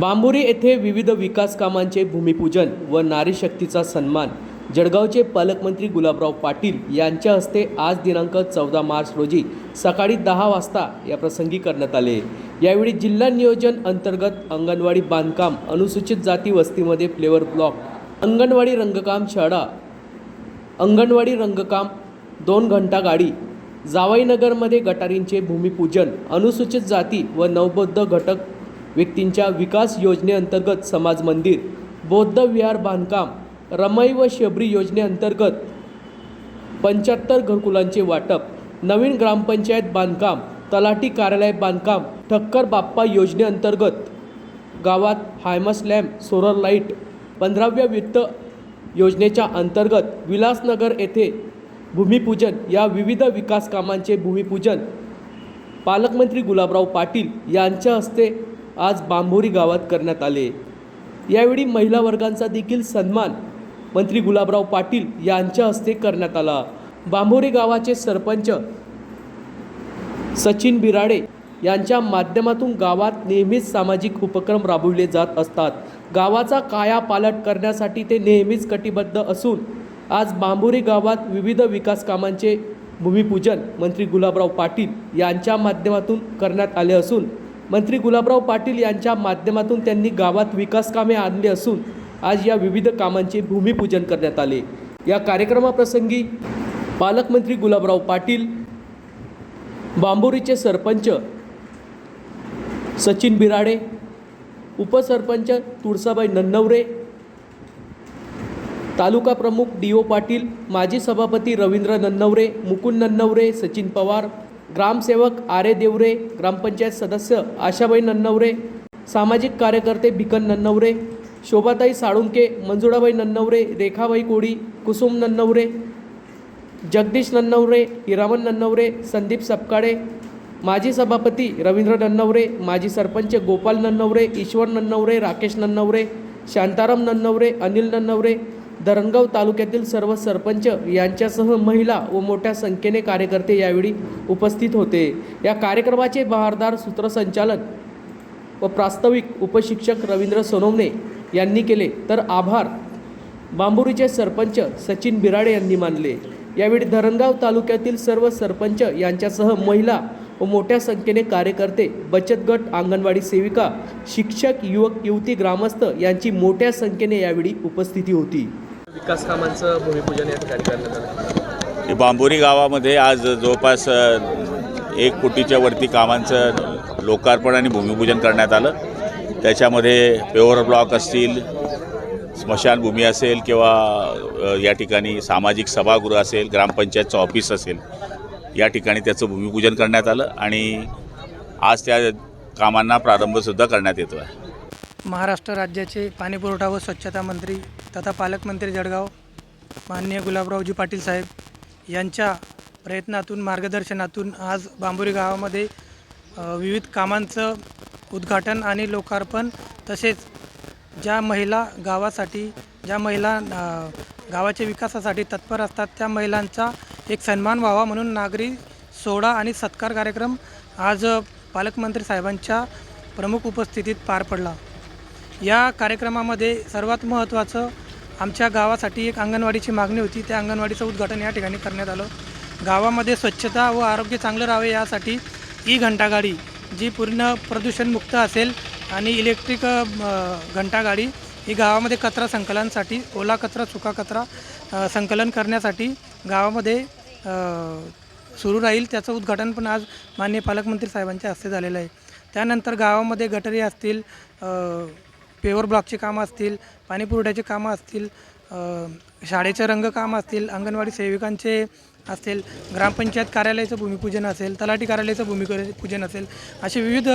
बांबुरी येथे विविध विकास कामांचे भूमिपूजन व नारी शक्तीचा सन्मान. जळगावचे पालकमंत्री गुलाबराव पाटील यांच्या हस्ते आज दिनांक चौदा मार्च रोजी सकाळी दहा वाजता या प्रसंगी करण्यात आले. यावेळी जिल्हा नियोजन अंतर्गत अंगणवाडी बांधकाम अनुसूचित जाती वस्तीमध्ये फ्लेवर ब्लॉक अंगणवाडी रंगकाम शाळा अंगणवाडी रंगकाम दोन घंटा गाडी जावईनगरमध्ये गटारींचे भूमिपूजन अनुसूचित जाती व नवबद्ध घटक व्यक्तींच्या विकास योजनेअंतर्गत समाज मंदिर बौद्ध विहार बांधकाम रमई व शबरी योजनेअंतर्गत पंच्याहत्तर घरकुलांचे वाटप नवीन ग्रामपंचायत बांधकाम तलाठी कार्यालय बांधकाम ठक्कर बाप्पा योजनेअंतर्गत गावात हायमस लॅम्प सोलर लाइट पंधराव्या वित्त योजनेच्या अंतर्गत विलासनगर येथे भूमिपूजन या विविध विकास कामांचे भूमिपूजन पालकमंत्री गुलाबराव पाटील यांच्या हस्ते आज बांभोरी गावात करण्यात आले. यावेळी महिला वर्गांचा देखील सन्मान मंत्री गुलाबराव पाटील यांच्या हस्ते करण्यात आला. बांभोरी गावाचे सरपंच सचिन बिराडे यांच्या माध्यमातून गावात नेहमीच सामाजिक उपक्रम राबविले जात असतात. गावाचा कायापालट करण्यासाठी ते नेहमीच कटिबद्ध असून आज बांभोरी गावात विविध विकास कामांचे भूमिपूजन मंत्री गुलाबराव पाटील यांच्या माध्यमातून करण्यात आले असून मंत्री गुलाबराव पाटील यांच्या माध्यमातून त्यांनी गावात विकास कामे आणली असून आज या विविध कामांचे भूमिपूजन करण्यात आले. या कार्यक्रमाप्रसंगी पालकमंत्री गुलाबराव पाटील बांबोरीचे सरपंच सचिन बिराडे उपसरपंच तुळसाबाई नन्नवरे तालुका प्रमुख डी ओ पाटील माजी सभापती रवींद्र नन्नवरे मुकुंद नन्नवरे सचिन पवार ग्रामसेवक आरे देवरे ग्रामपंचायत सदस्य आशाबाई नन्नवरे सामाजिक कार्यकर्ते भिकन नन्नवरे शोभाताई साळुंके मंजुळाबाई नन्नवरे रेखाबाई कोडी कुसुम नन्नवरे जगदीश नन्नवरे हिरामन नन्नवरे संदीप सपकाळे माजी सभापती रवींद्र नन्नवरे माजी सरपंच गोपाल नन्नवरे ईश्वर नन्नवरे राकेश नन्नवरे शांताराम नन्नवरे अनिल नन्नवरे धरणगाव तालुक्यातील सर्व सरपंच यांच्यासह महिला व मोठ्या संख्येने कार्यकर्ते यावेळी उपस्थित होते. या कार्यक्रमाचे बहारदार सूत्रसंचालन व प्रास्ताविक उपशिक्षक रवींद्र सोनवणे यांनी केले. तर आभार. बांबुरीचे सरपंच सचिन बिराडे यांनी मानले. यावेळी धरणगाव तालुक्यातील सर्व सरपंच यांच्यासह महिला व मोठ्या संख्येने कार्यकर्ते बचत गट अंगणवाडी सेविका शिक्षक युवक युवती ग्रामस्थ यांची मोठ्या संख्येने यावेळी उपस्थिती होती. विकास कामांचं भूमिपूजन या ठिकाणी करण्यात आलं. हे बांबोरी गावामध्ये आज जवळपास एक कोटीच्या वरती कामांचं लोकार्पण आणि भूमिपूजन करण्यात आलं. त्याच्यामध्ये पेवर ब्लॉक असतील स्मशानभूमी असेल किंवा या ठिकाणी सामाजिक सभागृह असेल ग्रामपंचायतचं ऑफिस असेल या ठिकाणी त्याचं भूमिपूजन करण्यात आलं आणि आज त्या कामांना प्रारंभसुद्धा करण्यात येतो आहे महाराष्ट्र राज्याचे पाणीपुरवठा व स्वच्छता मंत्री तथा पालकमंत्री जळगाव माननीय गुलाबरावजी पाटील साहेब यांच्या प्रयत्नातून मार्गदर्शनातून आज बांबोरी गावामध्ये विविध कामांचं उद्घाटन आणि लोकार्पण तसेच ज्या महिला गावासाठी ज्या महिला गावाच्या विकासासाठी तत्पर असतात त्या महिलांचा एक सन्मान व्हावा म्हणून नागरी सोहळा आणि सत्कार कार्यक्रम आज पालकमंत्री साहेबांच्या प्रमुख उपस्थितीत पार पडला. या कार्यक्रमामध्ये सर्वात महत्त्वाचं आमच्या गावासाठी एक अंगणवाडीची मागणी होती. त्या अंगणवाडीचं उद्घाटन या ठिकाणी करण्यात आलं. गावामध्ये स्वच्छता व आरोग्य चांगलं राहावे यासाठी ई घंटागाडी जी पूर्ण प्रदूषणमुक्त असेल आणि इलेक्ट्रिक घंटागाडी ही गावामध्ये कचरा संकलनासाठी ओला कचरा सुका कचरा संकलन करण्यासाठी गावामध्ये सुरू राहील. त्याचं उद्घाटन पण आज माननीय पालकमंत्री साहेबांच्या हस्ते झालेलं आहे. त्यानंतर गावामध्ये गटरी असतील पेवर ब्लॉकची कामं असतील पाणीपुरवठ्याचे कामं असतील शाळेचे रंगकाम असतील अंगणवाडी सेविकांचे असतील ग्रामपंचायत कार्यालयाचं भूमिपूजन असेल तलाठी कार्यालयाचं भूमिपूजन असेल असे विविध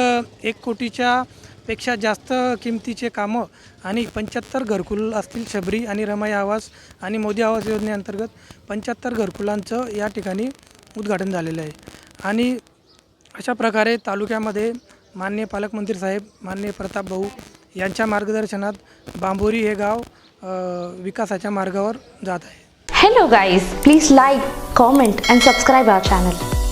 एक कोटीच्या पेक्षा जास्त किमतीचे कामं आणि पंच्याहत्तर घरकुल असतील शबरी आणि रमाई आवास आणि मोदी आवास योजनेअंतर्गत पंच्याहत्तर घरकुलांचं या ठिकाणी उद्घाटन झालेलं आहे. आणि अशा प्रकारे तालुक्यामध्ये माननीय पालकमंत्री साहेब माननीय प्रताप भाऊ यांच्या मार्गदर्शनात बांबोरी हे गाव विकासाच्या मार्गावर जात आहे. Hello guys please like comment and subscribe our channel